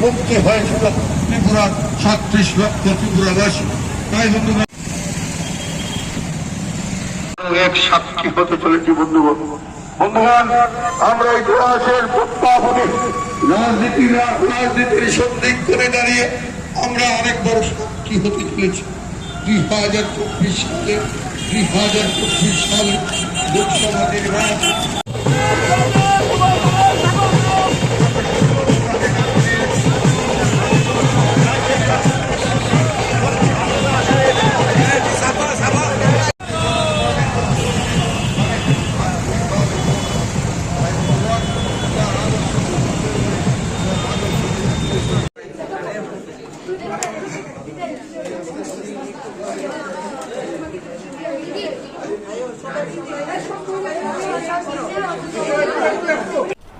কমতে হয়েছিল ত্রিপুরার সাতত্রিশ লক্ষ ত্রিপুরাবাসী। তাই বন্ধুগণ এক সাক্ষী হতে চলেছি বন্ধুগণ। বন্ধুগণ, আমরা ইতিহাসের প্রত্যাপনে রাজনীতির রাজনীতির সন্দিক করে দাঁড়িয়ে আমরা অনেক বড় সাক্ষী হতে চলেছি। দুই হাজার চব্বিশ সালে, দুই হাজার চব্বিশ সালে লোকসভা নির্বাচন।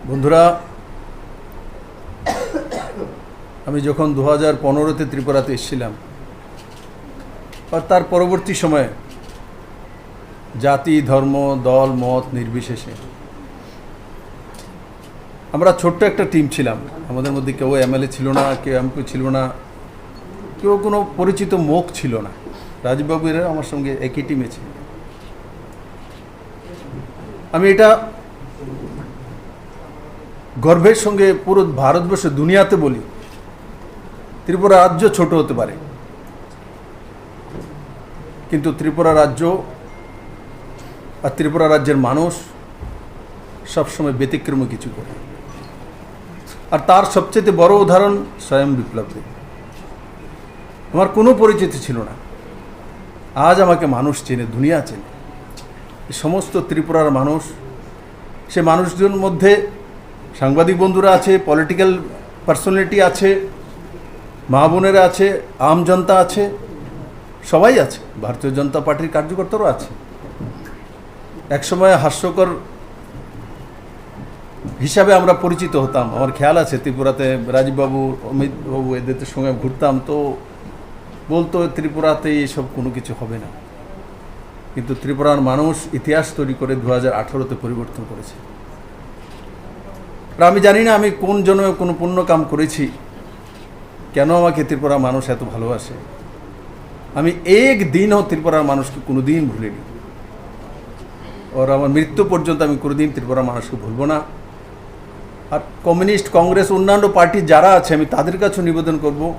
বন্ধুরা, আমি যখন দু হাজার পনেরোতে ত্রিপুরাতে এসেছিলাম, আর তার পরবর্তী সময়ে জাতি, ধর্ম, দল, মত নির্বিশেষে আমরা ছোট্ট একটা টিম ছিলাম। আমাদের মধ্যে কেউ এমএলএ ছিল না, কেউ এমপি ছিল না, কেউ কোনো পরিচিত মুখ ছিল না। রাজীববাবু এরা আমার সঙ্গে একই টিমে ছিল। আমি এটা গর্বের সঙ্গে পুরো ভারতবর্ষ দুনিয়াতে বলি, ত্রিপুরা রাজ্য ছোট হতে পারে। কিন্তু ত্রিপুরা রাজ্য আর ত্রিপুরা রাজ্যের মানুষ সবসময় ব্যতিক্রম কিছু করে। আর তার সবচেয়ে বড় উদাহরণ স্বয়ং বিপ্লব। দেব আমার কোনো পরিচিতি ছিল না। আজ আমাকে মানুষ চেনে, দুনিয়া চেনে। সমস্ত ত্রিপুরার মানুষ, সে মানুষজন মধ্যে সাংবাদিক বন্ধুরা আছে পলিটিক্যাল পার্সোনালিটি আছে, মা বোনেরা আছে, আম জনতা আছে, সবাই আছে। ভারতীয় জনতা পার্টির কার্যকর্তারও আছে। একসময় হাস্যকর হিসাবে আমরা পরিচিত হতাম। আমার খেয়াল আছে, ত্রিপুরাতে রাজীববাবু অমিতবাবু এদের সঙ্গে ঘুরতাম, তো বলতো ত্রিপুরাতে এসব কোনো কিছু হবে না। কিন্তু ত্রিপুরার মানুষ ইতিহাস তৈরি করে দু হাজার আঠারোতে পরিবর্তন করেছে। আর আমি জানি না আমি কোন জন্মে কোনো পুণ্য কাম করেছি। কেন আমাকে ত্রিপুরা মানুষ এত ভালোবাসে? আমি এক দিনও ত্রিপুরার মানুষকে কোনো দিন ভুলিনি। ওর আমার মৃত্যু পর্যন্ত আমি কোনোদিন ত্রিপুরা মানুষকে ভুলবো না। আর কমিউনিস্ট, কংগ্রেস, অন্যান্য পার্টি যারা আছে, আমি তাদের কাছেও নিবেদন করব।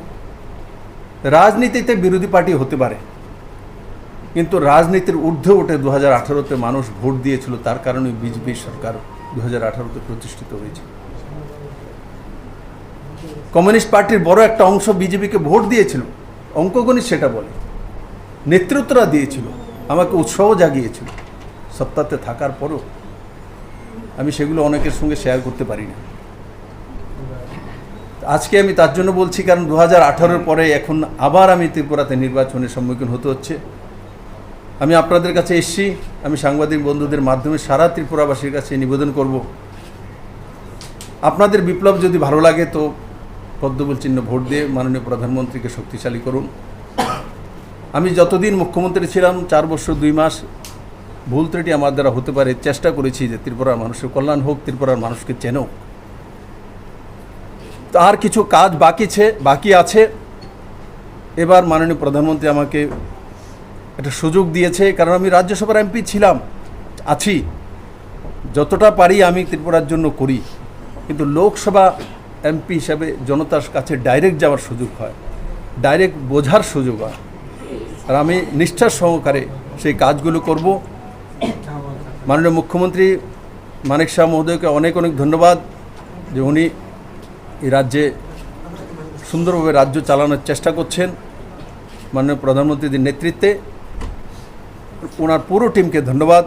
রাজনীতিতে বিরোধী পার্টি হতে পারে। কিন্তু রাজনীতির ঊর্ধ্বে উঠে দু হাজার আঠারোতে মানুষ ভোট দিয়েছিল, তার কারণে বিজেপি সরকার দু হাজার আঠারোতে প্রতিষ্ঠিত হয়েছে। কমিউনিস্ট পার্টির বড় একটা অংশ বিজেপিকে ভোট দিয়েছিল, অঙ্কগণিত সেটা বলে। নেতৃত্বরা দিয়েছিল, আমাকে উৎসাহ জাগিয়েছিল, সত্তাতে থাকার পরও আমি সেগুলো অনেকের সঙ্গে শেয়ার করতে পারি না। আজকে আমি তার জন্য বলছি, কারণ দু হাজার পরে এখন আবার আমি ত্রিপুরাতে নির্বাচনের সম্মুখীন হতে হচ্ছে। আমি আপনাদের কাছে এসছি, আমি সাংবাদিক বন্ধুদের মাধ্যমে সারা ত্রিপুরাবাসীর কাছে নিবেদন করব। আপনাদের বিপ্লব যদি ভালো লাগে তো পদ্মবল চিহ্ন ভোট দিয়ে মাননীয় প্রধানমন্ত্রীকে শক্তিশালী করুন। আমি যতদিন মুখ্যমন্ত্রী ছিলাম, চার বছর, দুই মাস, ভুল ত্রুটি আমার দ্বারা হতে পারে, চেষ্টা করেছি যে ত্রিপুরার মানুষের কল্যাণ হোক, ত্রিপুরার মানুষকে চেনো আর কিছু কাজ বাকি বাকি আছে। এবার মাননীয় প্রধানমন্ত্রী আমাকে একটা সুযোগ দিয়েছে, কারণ আমি রাজ্যসভার এমপি ছিলাম, আছি। যতটা পারি আমি ত্রিপুরার জন্য করি। কিন্তু লোকসভা এমপি হিসাবে জনতার কাছে ডাইরেক্ট যাওয়ার সুযোগ হয় ডাইরেক্ট বোঝার সুযোগ হয়। আর আমি নিষ্ঠার সহকারে সেই কাজগুলো করব। মাননীয় মুখ্যমন্ত্রী মানিক শাহ মহোদয়কে অনেক অনেক ধন্যবাদ যে উনি এই রাজ্যে সুন্দরভাবে রাজ্য চালানোর চেষ্টা করছেন। মাননীয় প্রধানমন্ত্রীদের নেতৃত্বে ওনার পুরো টিমকে ধন্যবাদ